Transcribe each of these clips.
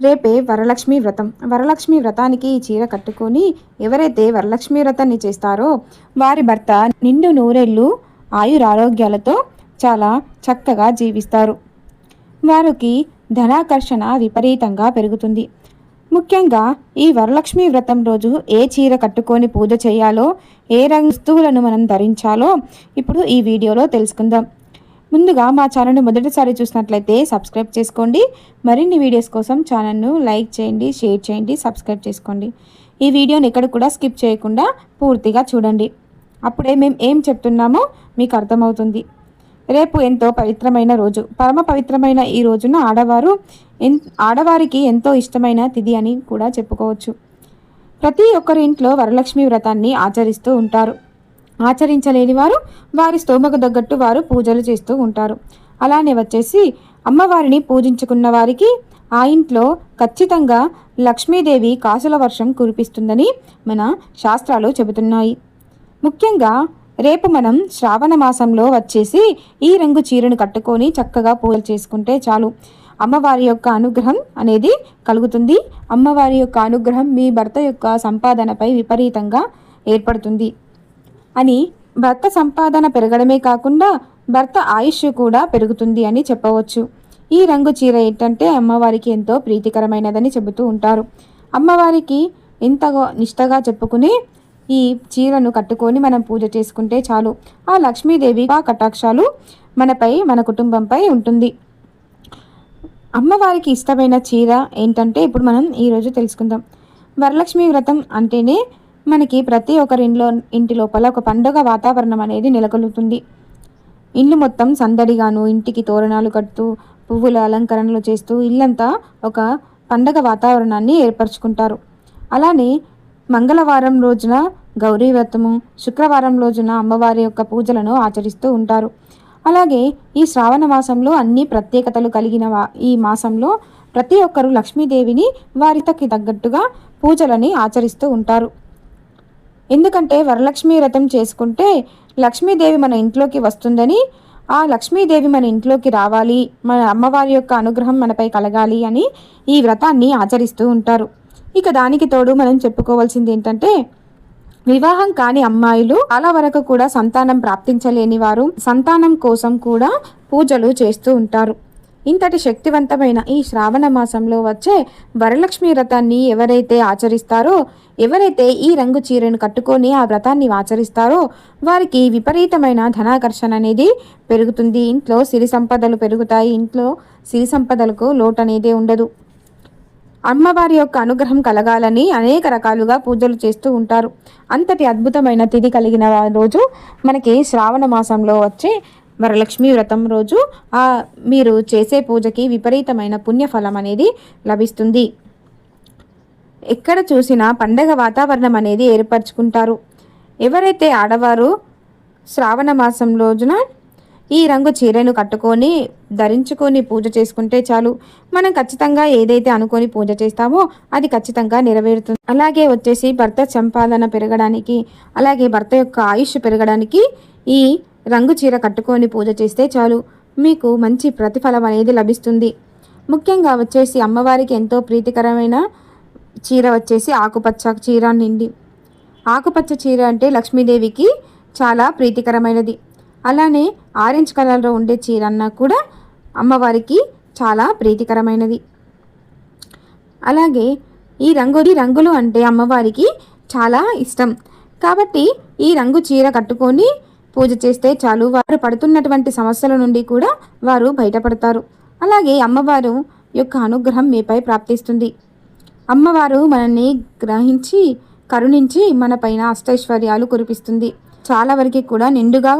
రేపే వరలక్ష్మి వ్రతం. వరలక్ష్మి వ్రతానికి ఈ చీర కట్టుకొని ఎవరైతే వరలక్ష్మి వ్రతాన్ని చేస్తారో వారి భర్త నిండు నూరెళ్ళు ఆయురారోగ్యాలతో చాలా చక్కగా జీవిస్తారు. వారికి ధనాకర్షణ విపరీతంగా పెరుగుతుంది. ముఖ్యంగా ఈ వరలక్ష్మి వ్రతం రోజు ఏ చీర కట్టుకొని పూజ చేయాలో ఏ రంగు వస్తువులను మనం ధరించాలో ఇప్పుడు ఈ వీడియోలో తెలుసుకుందాం. ముందుగా మా ఛానల్ని మొదటిసారి చూసినట్లయితే సబ్స్క్రైబ్ చేసుకోండి. మరిన్ని వీడియోస్ కోసం ఛానల్ను లైక్ చేయండి షేర్ చేయండి సబ్స్క్రైబ్ చేసుకోండి. ఈ వీడియోని ఎక్కడ కూడా స్కిప్ చేయకుండా పూర్తిగా చూడండి. అప్పుడే మేము ఏం చెప్తున్నామో మీకు అర్థమవుతుంది. రేపు ఎంతో పవిత్రమైన రోజు. పరమ పవిత్రమైన ఈ రోజున ఆడవారు ఎన్ ఆడవారికి ఎంతో ఇష్టమైన తిథి అని కూడా చెప్పుకోవచ్చు. ప్రతి ఒక్కరి ఇంట్లో వరలక్ష్మి వ్రతాన్ని ఆచరిస్తూ ఉంటారు. ఆచరించలేని వారు వారి స్తోమకు తగ్గట్టు వారు పూజలు చేస్తూ ఉంటారు. అలానే వచ్చేసి అమ్మవారిని పూజించుకున్న వారికి ఆ ఇంట్లో ఖచ్చితంగా లక్ష్మీదేవి కాసుల వర్షం కురిపిస్తుందని మన శాస్త్రాలు చెబుతున్నాయి. ముఖ్యంగా రేపు మనం శ్రావణ మాసంలో వచ్చేసి ఈ రంగు చీరను కట్టుకొని చక్కగా పూజలు చేసుకుంటే చాలు. అమ్మవారి యొక్క అనుగ్రహం అనేది కలుగుతుంది. అమ్మవారి యొక్క అనుగ్రహం మీ భర్త యొక్క సంపాదనపై విపరీతంగా ఏర్పడుతుంది. అని భర్త సంపాదన పెరగడమే కాకుండా భర్త ఆయుష్ కూడా పెరుగుతుంది అని చెప్పవచ్చు. ఈ రంగు చీర ఏంటంటే అమ్మవారికి ఎంతో ప్రీతికరమైనదని చెబుతూ ఉంటారు. అమ్మవారికి ఎంతగా నిష్టగా చెప్పుకుని ఈ చీరను కట్టుకొని మనం పూజ చేసుకుంటే చాలు. ఆ లక్ష్మీదేవి ఆ కటాక్షాలు మనపై మన కుటుంబంపై ఉంటుంది. అమ్మవారికి ఇష్టమైన చీర ఏంటంటే ఇప్పుడు మనం ఈరోజు తెలుసుకుందాం. వరలక్ష్మి వ్రతం అంటేనే మనకి ప్రతి ఒక్కరింట్లో ఇంటి లోపల ఒక పండుగ వాతావరణం అనేది నెలకొల్పుతుంది ఇల్లు మొత్తం సందడిగాను ఇంటికి తోరణాలు కడుతూ పువ్వుల అలంకరణలు చేస్తూ ఇల్లంతా ఒక పండగ వాతావరణాన్ని ఏర్పరచుకుంటారు. అలానే మంగళవారం రోజున గౌరీ వ్రతము శుక్రవారం రోజున అమ్మవారి యొక్క పూజలను ఆచరిస్తూ ఉంటారు. అలాగే ఈ శ్రావణ మాసంలో అన్ని ప్రత్యేకతలు కలిగిన ఈ మాసంలో ప్రతి ఒక్కరూ లక్ష్మీదేవిని వారితకి తగ్గట్టుగా పూజలని ఆచరిస్తూ ఉంటారు. ఎందుకంటే వరలక్ష్మి వ్రతం చేసుకుంటే లక్ష్మీదేవి మన ఇంట్లోకి వస్తుందని ఆ లక్ష్మీదేవి మన ఇంట్లోకి రావాలి మన అమ్మవారి యొక్క అనుగ్రహం మనపై కలగాలి అని ఈ వ్రతాన్ని ఆచరిస్తూ ఉంటారు. ఇక దానికి తోడు మనం చెప్పుకోవాల్సింది ఏంటంటే వివాహం కాని అమ్మాయిలు చాలా వరకు కూడా సంతానం ప్రాప్తించలేని వారు సంతానం కోసం కూడా పూజలు చేస్తూ ఉంటారు. ఇంతటి శక్తివంతమైన ఈ శ్రావణ మాసంలో వచ్చే వరలక్ష్మి వ్రతాన్ని ఎవరైతే ఆచరిస్తారో ఎవరైతే ఈ రంగు చీరను కట్టుకొని ఆ వ్రతాన్ని ఆచరిస్తారో వారికి విపరీతమైన ధనాకర్షణ అనేది పెరుగుతుంది. ఇంట్లో సిరి సంపదలు పెరుగుతాయి. ఇంట్లో సిరి సంపదలకు లోటు అనేది ఉండదు. అమ్మవారి యొక్క అనుగ్రహం కలగాలని అనేక రకాలుగా పూజలు చేస్తూ ఉంటారు. అంతటి అద్భుతమైన తిథి కలిగిన రోజు మనకి శ్రావణ మాసంలో వచ్చే వరలక్ష్మి వ్రతం రోజు ఆ మీరు చేసే పూజకి విపరీతమైన పుణ్యఫలం అనేది లభిస్తుంది. ఎక్కడ చూసినా పండగ వాతావరణం అనేది ఏర్పరచుకుంటారు. ఎవరైతే ఆడవారు శ్రావణ మాసం రోజున ఈ రంగు చీరను కట్టుకొని ధరించుకొని పూజ చేసుకుంటే చాలు. మనం ఖచ్చితంగా ఏదైతే అనుకొని పూజ చేస్తామో అది ఖచ్చితంగా నెరవేరుతుంది. అలాగే వచ్చేసి భర్త సంపాదన పెరగడానికి అలాగే భర్త యొక్క ఆయుష్ పెరగడానికి ఈ రంగు చీర కట్టుకొని పూజ చేస్తే చాలు. మీకు మంచి ప్రతిఫలం అనేది లభిస్తుంది. ముఖ్యంగా వచ్చేసి అమ్మవారికి ఎంతో ప్రీతికరమైన చీర వచ్చేసి ఆకుపచ్చ చీర నిండి ఆకుపచ్చ చీర అంటే లక్ష్మీదేవికి చాలా ప్రీతికరమైనది. అలానే ఆరెంజ్ కలర్లో ఉండే చీర అన్నా కూడా అమ్మవారికి చాలా ప్రీతికరమైనది. అలాగే ఈ రంగు రంగులు అంటే అమ్మవారికి చాలా ఇష్టం. కాబట్టి ఈ రంగు చీర కట్టుకొని పూజ చేస్తే చాలు వారు పడుతున్నటువంటి సమస్యల నుండి కూడా వారు బయటపడతారు. అలాగే అమ్మవారు యొక్క అనుగ్రహం మీపై ప్రాప్తిస్తుంది. అమ్మవారు మనల్ని గ్రహించి కరుణించి మన పైన అష్టైశ్వర్యాలు కురిపిస్తుంది. చాలా వరకు కూడా నిండుగా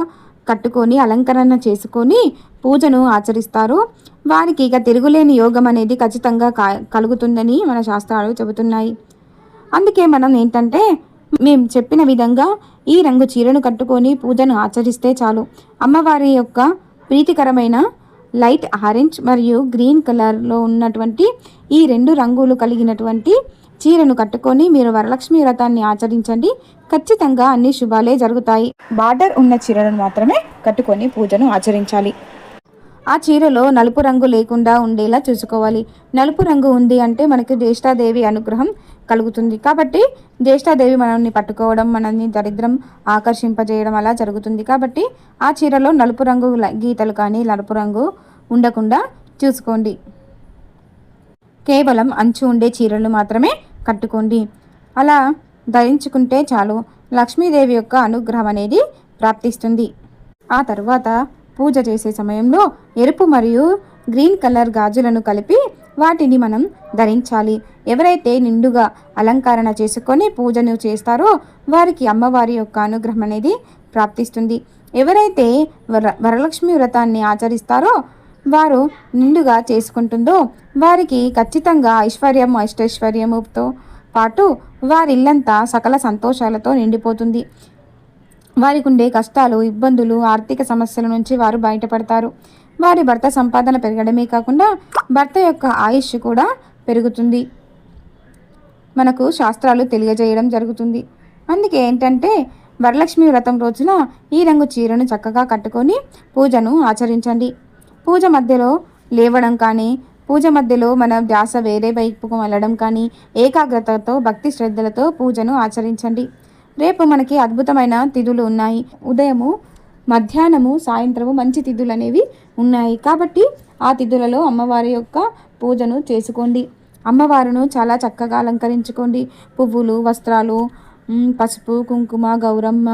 కట్టుకొని అలంకరణ చేసుకొని పూజను ఆచరిస్తారు. వారికి ఇక తిరుగులేని యోగం అనేది ఖచ్చితంగా కలుగుతుందని మన శాస్త్రాలు చెబుతున్నాయి. అందుకే మనం ఏంటంటే మేము చెప్పిన విధంగా ఈ రంగు చీరను కట్టుకొని పూజను ఆచరిస్తే చాలు. అమ్మవారి యొక్క ప్రీతికరమైన లైట్ ఆరెంజ్ మరియు గ్రీన్ కలర్లో ఉన్నటువంటి ఈ రెండు రంగులు కలిగినటువంటి చీరను కట్టుకొని మీరు వరలక్ష్మి వ్రతాన్ని ఆచరించండి. ఖచ్చితంగా అన్ని శుభాలే జరుగుతాయి. బార్డర్ ఉన్న చీరను మాత్రమే కట్టుకొని పూజను ఆచరించాలి. ఆ చీరలో నలుపు రంగు లేకుండా ఉండేలా చూసుకోవాలి. నలుపు రంగు ఉంది అంటే మనకి జ్యేష్ఠాదేవి అనుగ్రహం కలుగుతుంది. కాబట్టి జ్యేష్ఠాదేవి మనల్ని పట్టుకోవడం మనల్ని దరిద్రం ఆకర్షింపజేయడం అలా జరుగుతుంది. కాబట్టి ఆ చీరలో నలుపు రంగు గీతలు కానీ నలుపు రంగు ఉండకుండా చూసుకోండి. కేవలం అంచు ఉండే చీరలు మాత్రమే కట్టుకోండి. అలా ధరించుకుంటే చాలు. లక్ష్మీదేవి యొక్క అనుగ్రహం అనేది ప్రాప్తిస్తుంది. ఆ తర్వాత పూజ చేసే సమయంలో ఎరుపు మరియు గ్రీన్ కలర్ గాజులను కలిపి వాటిని మనం ధరించాలి. ఎవరైతే నిండుగా అలంకరణ చేసుకొని పూజను చేస్తారో వారికి అమ్మవారి యొక్క అనుగ్రహం అనేది ప్రాప్తిస్తుంది. ఎవరైతే వర వరలక్ష్మి వ్రతాన్ని ఆచరిస్తారో వారు నిండుగా చేసుకుంటుందో వారికి ఖచ్చితంగా ఐశ్వర్యం అష్టైశ్వర్యముతో పాటు వారిల్లంతా సకల సంతోషాలతో నిండిపోతుంది. వారికి ఉండే కష్టాలు ఇబ్బందులు ఆర్థిక సమస్యల నుంచి వారు బయటపడతారు. వారి భర్త సంపాదన పెరగడమే కాకుండా భర్త యొక్క ఆయుష్ కూడా పెరుగుతుంది. మనకు శాస్త్రాలు తెలియజేయడం జరుగుతుంది. అందుకే ఏంటంటే వరలక్ష్మి వ్రతం రోజున ఈ రంగు చీరను చక్కగా కట్టుకొని పూజను ఆచరించండి. పూజ మధ్యలో లేవడం కానీ పూజ మధ్యలో మన ధ్యాస వేరే వైపుకు వెళ్ళడం కానీ ఏకాగ్రతతో భక్తి శ్రద్ధలతో పూజను ఆచరించండి. రేపు మనకి అద్భుతమైన తిథులు ఉన్నాయి. ఉదయము మధ్యాహ్నము సాయంత్రము మంచి తిథులు అనేవి ఉన్నాయి. కాబట్టి ఆ తిథులలో అమ్మవారి యొక్క పూజను చేసుకోండి. అమ్మవారును చాలా చక్కగా అలంకరించుకోండి. పువ్వులు వస్త్రాలు పసుపు కుంకుమ గౌరమ్మ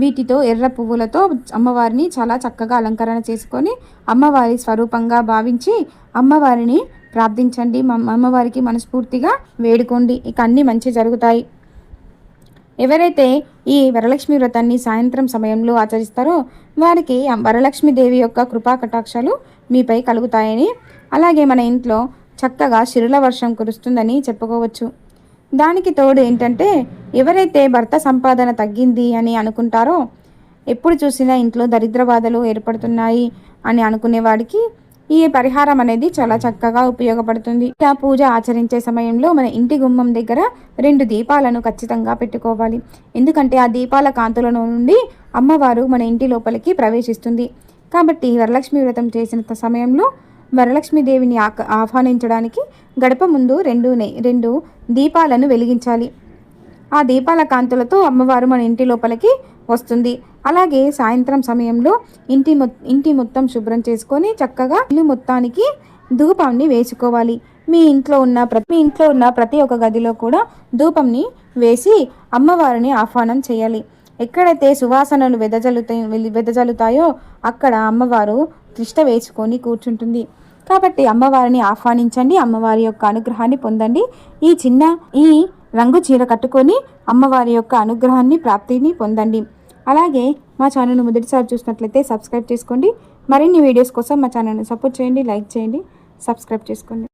వీటితో ఎర్ర పువ్వులతో అమ్మవారిని చాలా చక్కగా అలంకరణ చేసుకొని అమ్మవారి స్వరూపంగా భావించి అమ్మవారిని ప్రార్థించండి. అమ్మవారికి మనస్ఫూర్తిగా వేడుకోండి. ఇక అన్నీ మంచి జరుగుతాయి. ఎవరైతే ఈ వరలక్ష్మి వ్రతాన్ని సాయంత్రం సమయంలో ఆచరిస్తారో వారికి వరలక్ష్మీదేవి యొక్క కృపా కటాక్షాలు మీపై కలుగుతాయని అలాగే మన ఇంట్లో చక్కగా శిరుల వర్షం కురుస్తుందని చెప్పుకోవచ్చు. దానికి తోడు ఏంటంటే ఎవరైతే భర్త సంపాదన తగ్గింది అని అనుకుంటారో ఎప్పుడు చూసినా ఇంట్లో దరిద్ర బాధలు ఏర్పడుతున్నాయి అని అనుకునేవాడికి ఈ పరిహారం అనేది చాలా చక్కగా ఉపయోగపడుతుంది. ఇలా పూజ ఆచరించే సమయంలో మన ఇంటి గుమ్మం దగ్గర రెండు దీపాలను ఖచ్చితంగా పెట్టుకోవాలి. ఎందుకంటే ఆ దీపాల కాంతుల నుండి అమ్మవారు మన ఇంటి లోపలికి ప్రవేశిస్తుంది. కాబట్టి వరలక్ష్మి వ్రతం చేసిన సమయంలో వరలక్ష్మీదేవిని ఆహ్వానించడానికి గడప ముందు రెండు రెండు దీపాలను వెలిగించాలి. ఆ దీపాల కాంతులతో అమ్మవారు మన ఇంటి లోపలికి వస్తుంది. అలాగే సాయంత్రం సమయంలో ఇంటి ఇంటి మొత్తం శుభ్రం చేసుకొని చక్కగా ఇల్లు మొత్తానికి ధూపాన్ని వేసుకోవాలి. మీ ఇంట్లో ఉన్న ప్రతి మీ ఇంట్లో ఉన్న ప్రతి ఒక్క గదిలో కూడా ధూపంని వేసి అమ్మవారిని ఆహ్వానం చేయాలి. ఎక్కడైతే సువాసనలు వెదజల్లుతాయి వెదజల్లుతాయో అక్కడ అమ్మవారు తిష్ట వేసుకొని కూర్చుంటుంది. కాబట్టి అమ్మవారిని ఆహ్వానించండి. అమ్మవారి యొక్క అనుగ్రహాన్ని పొందండి. ఈ చిన్న ఈ రంగు చీర కట్టుకొని అమ్మవారి యొక్క అనుగ్రహాన్ని ప్రాప్తిని పొందండి. అలాగే మా ఛానల్ను మొదటిసారి చూసినట్లయితే సబ్స్క్రైబ్ చేసుకోండి. మరిన్ని వీడియోస్ కోసం మా ఛానల్ని సపోర్ట్ చేయండి లైక్ చేయండి సబ్స్క్రైబ్ చేసుకోండి.